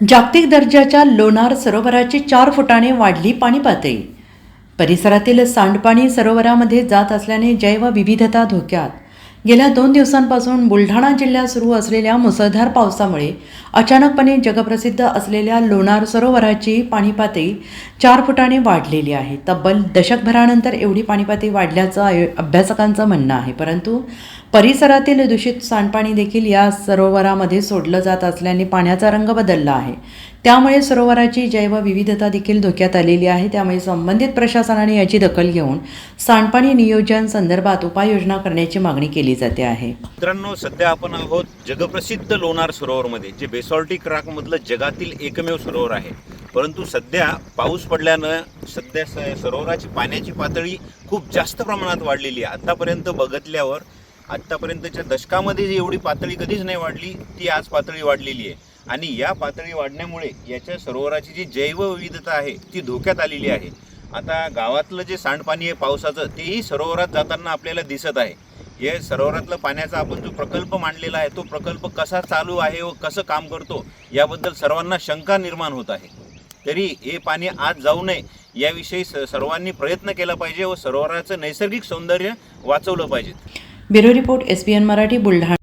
जागतिक दर्जाच्या लोणार सरोवराची चार फुटाने वाढली पाणी पातळी परिसरातील सांडपाणी सरोवरामध्ये जात असल्याने जैवविविधता धोक्यात. गेल्या दोन दिवसांपासून बुलढाणा जिल्ह्यात सुरू असलेल्या मुसळधार पावसामुळे अचानकपणे जगप्रसिद्ध असलेल्या लोणार सरोवराची पाणी पातळी चार फुटाने वाढलेली आहे. तब्बल दशकभरानंतर एवढी पाणी पातळी वाढल्याचं आय अभ्यासकांचं म्हणणं आहे. परंतु परिसरातील दूषित सांडपाणी देखील या सरोवरामध्ये सोडलं जात असल्याने पाण्याचा रंग बदलला आहे. त्यामुळे सरोवराची जैवविविधता देखील धोक्यात आलेली आहे. त्यामुळे संबंधित प्रशासनाने याची दखल घेऊन सांडपाणी नियोजन संदर्भात उपाययोजना करण्याची मागणी केली जाते आहे. मित्रांनो सध्या आपण आहोत जगप्रसिद्ध लोणार सरोवरमध्ये जे बेसॉल्टिक रॉकमधलं जगातील एकमेव सरोवर आहे. परंतु सध्या पाऊस पडल्यानं सध्या सरोवराची पाण्याची पातळी खूप जास्त प्रमाणात वाढलेली आहे. आत्तापर्यंत बघितल्यावर आत्तापर्यंतच्या दशकामध्ये जी एवढी पातळी कधीच नाही वाढली ती आज पातळी वाढलेली आहे. आणि या पातळी वाढण्यामुळे याच्या सरोवराची जी जैवविविधता आहे ती धोक्यात आलेली आहे. आता गावातलं जे सांडपाणी आहे पावसाचं तेही सरोवरात जाताना आपल्याला दिसत आहे. हे सरोवरातलं पाण्याचा आपण जो प्रकल्प मांडलेला आहे तो प्रकल्प कसा चालू आहे व कसं काम करतो याबद्दल सर्वांना शंका निर्माण होत आहे. तरी हे पाणी आज जाऊ नये याविषयी सर्वांनी प्रयत्न केला पाहिजे व सरोवराचं नैसर्गिक सौंदर्य वाचवलं पाहिजे. Bureau report S N Marathi Buldhana.